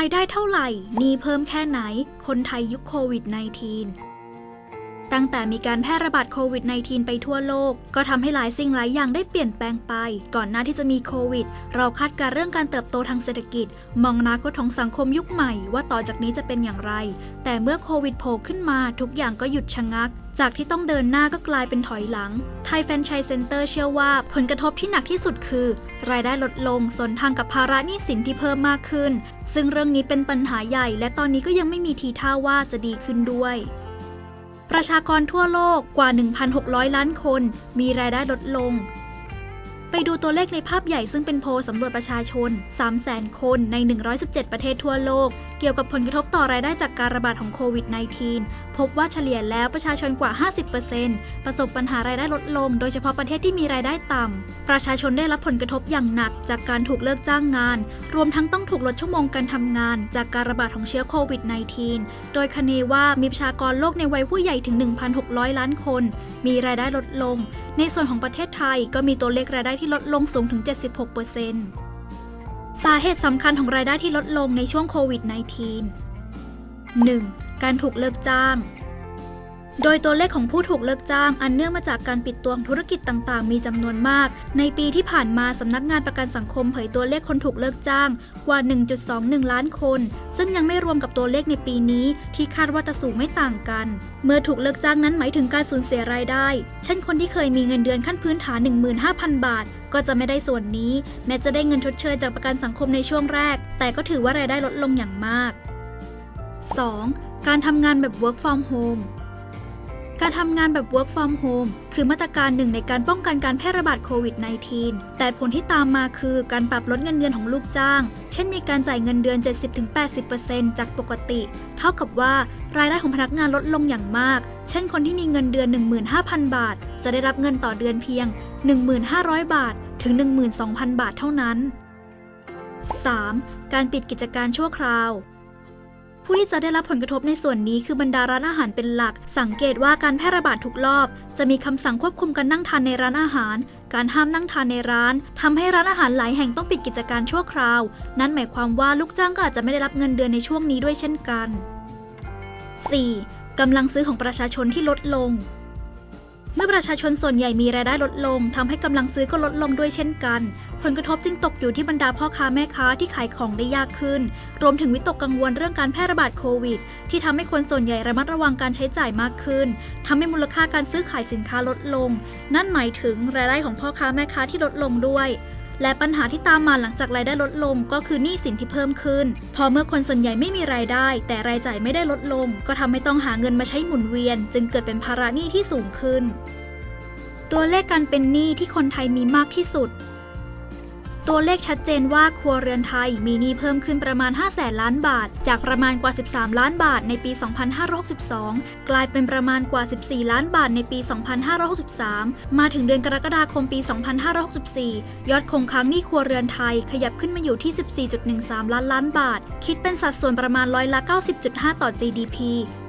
ายได้เท่าไหร่หนี้เพิ่มแค่ไหน คนไทยยุคโควิด -19 ตั้งแต่มีการแพร่ระบาดโควิด -19 ไปทั่วโลก ก็ทำให้หลายสิ่งหลายอย่างได้เปลี่ยนแปลงไป ก่อนหน้าที่จะมีโควิด เราคาดการเรื่องการเติบโตทางเศรษฐกิจ มองอนาคตของสังคมยุคใหม่ ว่าต่อจากนี้จะเป็นอย่างไร แต่เมื่อโควิดโผล่ขึ้นมาทุกอย่างก็หยุดชะงัก จากที่ต้องเดินหน้าก็กลายเป็นถอยหลัง ไทยแฟนชส์เซ็นเตอร์เชื่อว่าผลกระทบที่หนักที่สุดคือ รายได้ลดลงสวนทางกับภาระหนี้สินที่เพิ่มมากขึ้น ซึ่งเรื่องนี้เป็นปัญหาใหญ่ และตอนนี้ก็ยังไม่มีทีท่าว่าจะดีขึ้นด้วย ประชากรทั่วโลกกว่า 1,600 ล้านคน มีรายได้ลดลง ไปดูตัวเลขในภาพใหญ่ซึ่งเป็นโพลสำรวจประชาชน 300,000 คนใน 117 ประเทศทั่วโลก เกี่ยวกับผลกระทบต่อรายได้จากการระบาดของโควิด -19 พบว่าเฉลี่ยแล้วประชาชนกว่า 50%ประสบปัญหารายได้ลดลง โดยเฉพาะประเทศที่มีรายได้ต่ำ ประชาชนได้รับผลกระทบอย่างหนักจากการถูกเลิกจ้างงาน รวมทั้งต้องถูกลดชั่วโมงการทำงาน จากการระบาดของเชื้อโควิด -19 โดยคเนว่ามีประชากรโลกในวัยผู้ใหญ่ถึง 1,600 ล้านคน มีรายได้ลดลง ในส่วนของประเทศไทยก็มีตัวเลขรายได้ที่ลดลงสูงถึง 76% สาเหตุสำคัญของรายได้ที่ลดลงในช่วงโควิด -19 1. การถูกเลิกจ้าง โดยตัวเลขของผู้ถูกเลิกจ้างอันเนื่องมาจากการปิดตัวของธุรกิจต่างๆ มีจำนวนมาก ในปีที่ผ่านมาสำนักงานประกันสังคมเผยตัวเลขคนถูกเลิกจ้างกว่า 1.21 ล้านคน ซึ่งยังไม่รวมกับตัวเลขในปีนี้ ที่คาดว่าจะสูงไม่ต่างกัน เมื่อถูกเลิกจ้างนั้นหมายถึงการสูญเสียรายได้ เช่นคนที่เคยมีเงินเดือนขั้นพื้นฐาน 15,000 บาท ก็จะไม่ได้ส่วนนี้ แม้จะได้เงินชดเชยจากประกันสังคมในช่วงแรก แต่ก็ถือว่ารายได้ลดลงอย่างมาก 2. การทำงานแบบ work from home การทำงานแบบ work from home คือมาตรการหนึ่งในการป้องกันการแพร่ระบาดโควิด -19 แต่ผลที่ตามมาคือการปรับลดเงินเดือนของลูกจ้าง เช่นมีการจ่ายเงินเดือน 70-80%จากปกติ เท่ากับว่ารายได้ของพนักงานลดลงอย่างมาก เช่นคนที่มีเงินเดือน 15,000 บาท จะได้รับเงินต่อเดือนเพียง 1,500 บาท ถึง 12,000 บาทเท่านั้น 3. การปิดกิจการชั่วคราว ผู้ที่จะได้รับผลกระทบในส่วนนี้คือบรรดาร้านอาหารเป็นหลัก สังเกตว่าการแพร่ระบาดทุกรอบ จะมีคำสั่งควบคุมการนั่งทานในร้านอาหาร การห้ามนั่งทานในร้านทำให้ร้านอาหารหลายแห่งต้องปิดกิจการชั่วคราว นั่นหมายความว่าลูกจ้างก็อาจจะไม่ได้รับเงินเดือนในช่วงนี้ด้วยเช่นกัน 4. กำลังซื้อของประชาชนที่ลดลงเมื่อประชาชนส่วนใหญ่มีรายได้ลดลงทำให้กำลังซื้อก็ลดลงด้วยเช่นกัน ผลกระทบจึงตกอยู่ที่บรรดาพ่อค้าแม่ค้าที่ขายของได้ยากขึ้น รวมถึงวิตกกังวลเรื่องการแพร่ระบาดโควิด ที่ทำให้คนส่วนใหญ่ระมัดระวังการใช้จ่ายมากขึ้นทำให้มูลค่าการซื้อขายสินค้าลดลง นั่นหมายถึงรายได้ของพ่อค้าแม่ค้าที่ลดลงด้วยและปัญหาที่ตามมาหลังจากรายได้ลดลงก็คือหนี้สินที่เพิ่มขึ้น พอเมื่อคนส่วนใหญ่ไม่มีรายได้ แต่รายจ่ายไม่ได้ลดลง ก็ทำให้ต้องหาเงินมาใช้หมุนเวียน จึงเกิดเป็นภาระหนี้ที่สูงขึ้น ตัวเลขการเป็นหนี้ที่คนไทยมีมากที่สุด ตัวเลขชัดเจนว่าครัวเรือนไทยมีหนี้เพิ่มขึ้นประมาณ5แสนล้านบาท จากประมาณกว่า 13 ล้านบาทในปี 2562 กลายเป็นประมาณกว่า 14 ล้านบาทในปี 2563 มาถึงเดือนกรกฎาคมปี 2564 ยอดคงค้างหนี้ครัวเรือนไทยขยับขึ้นมาอยู่ที่ 14.13 ล้านล้านบาท คิดเป็นสัดส่วนประมาณร้อยละ 90.5 ต่อ GDP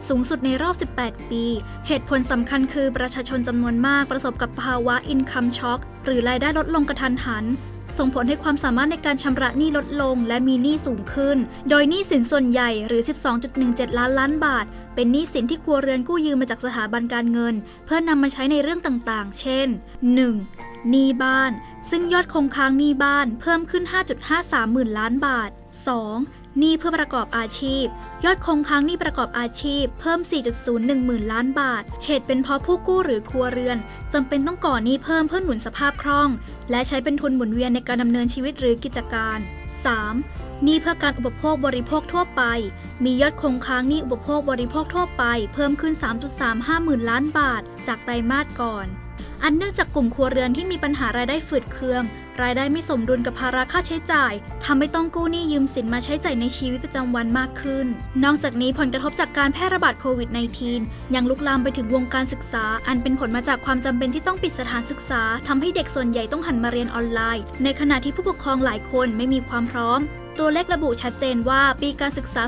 สูงสุดในรอบ 18 ปี เหตุผลสำคัญคือประชาชนจำนวนมากประสบกับภาวะ income shock หรือรายได้ลดลงกระทันหัน ส่งผลให้ความสามารถในการชำระหนี้ลดลง และมีหนี้สูงขึ้น โดยหนี้สินส่วนใหญ่หรือ 12.17 ล้านล้านบาท เป็นหนี้สินที่ครัวเรือนกู้ยืมมาจากสถาบันการเงิน เพื่อนำมาใช้ในเรื่องต่างๆ เช่น 1. หนี้บ้าน ซึ่งยอดคงค้างหนี้บ้านเพิ่มขึ้น 5.53หมื่นล้านบาท 2. หนี้เพื่อประกอบอาชีพ ยอดคงค้างหนี้ประกอบอาชีพ เพิ่ม 4.01หมื่นล้านบาท เหตุเป็นเพราะผู้กู้หรือครัวเรือนจำเป็นต้องก่อหนี้เพิ่มเพื่อหนุนสภาพคล่อง และใช้เป็นทุนหมุนเวียนในการดำเนินชีวิตหรือกิจการ 3. หนี้เพื่อการอุปโภคบริโภคทั่วไป มียอดคงค้างหนี้อุปโภคบริโภคทั่วไป เพิ่มขึ้น 3.35หมื่นล้านบาท จากไตรมาสก่อน อันเนื่องจากกลุ่มครัวเรือนที่มีปัญหารายได้ฝืดเคือง รายได้ไม่สมดุลกับภาระค่าใช้จ่ายทำให้ต้องกู้หนี้ยืมสินมาใช้จ่ายในชีวิตประจำวันมากขึ้น นอกจากนี้ผลกระทบจากการแพร่ระบาดโควิด -19 ยังลุกลามไปถึงวงการศึกษา อันเป็นผลมาจากความจำเป็นที่ต้องปิดสถานศึกษาทำให้เด็กส่วนใหญ่ต้องหันมาเรียนออนไลน์ ในขณะที่ผู้ปกครองหลายคนไม่มีความพร้อมตัวเลขระบุชัดเจนว่าปีการศึกษา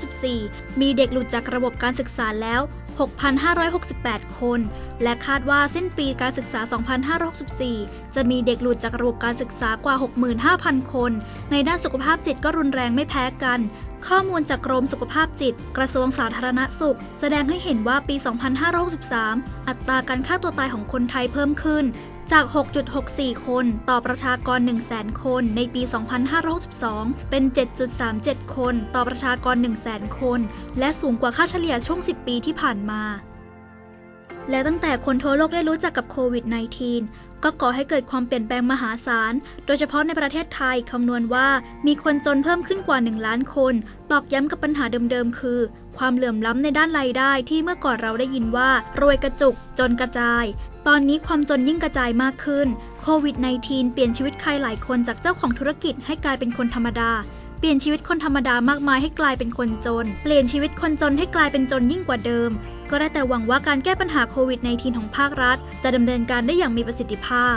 2564 มีเด็กหลุดจากระบบการศึกษาแล้ว 6,568 คน และคาดว่าสิ้นปีการศึกษา 2564 จะมีเด็กหลุดจากระบบการศึกษากว่า 65,000 คน ในด้านสุขภาพจิตก็รุนแรงไม่แพ้กัน ข้อมูลจากกรมสุขภาพจิต กระทรวงสาธารณสุข แสดงให้เห็นว่าปี 2563 อัตราการฆ่าตัวตายของคนไทยเพิ่มขึ้น จาก 6.64 คนต่อประชากร 100,000 คนในปี 2562 เป็น 7.37 คนต่อประชากร 100,000 คน และสูงกว่าค่าเฉลี่ยช่วง 10 ปีที่ผ่านมา และตั้งแต่คนทั่วโลกได้รู้จักกับโควิด -19 ก็ก่อให้เกิดความเปลี่ยนแปลงมหาศาล โดยเฉพาะในประเทศไทยคำนวณว่ามีคนจนเพิ่มขึ้นกว่า 1 ล้านคน ตอกย้ำกับปัญหาเดิมๆ คือ ความเหลื่อมล้ำในด้านรายได้ที่เมื่อก่อนเราได้ยินว่ารวยกระจุกจนกระจาย ตอนนี้ความจนยิ่งกระจายมากขึ้น โควิด -19 เปลี่ยนชีวิตใครหลายคนจากเจ้าของธุรกิจให้กลายเป็นคนธรรมดา เปลี่ยนชีวิตคนธรรมดามากมายให้กลายเป็นคนจน เปลี่ยนชีวิตคนจนให้กลายเป็นจนยิ่งกว่าเดิม ก็ได้แต่หวังว่าการแก้ปัญหาโควิด -19 ของภาครัฐ จะดำเนินการได้อย่างมีประสิทธิภาพ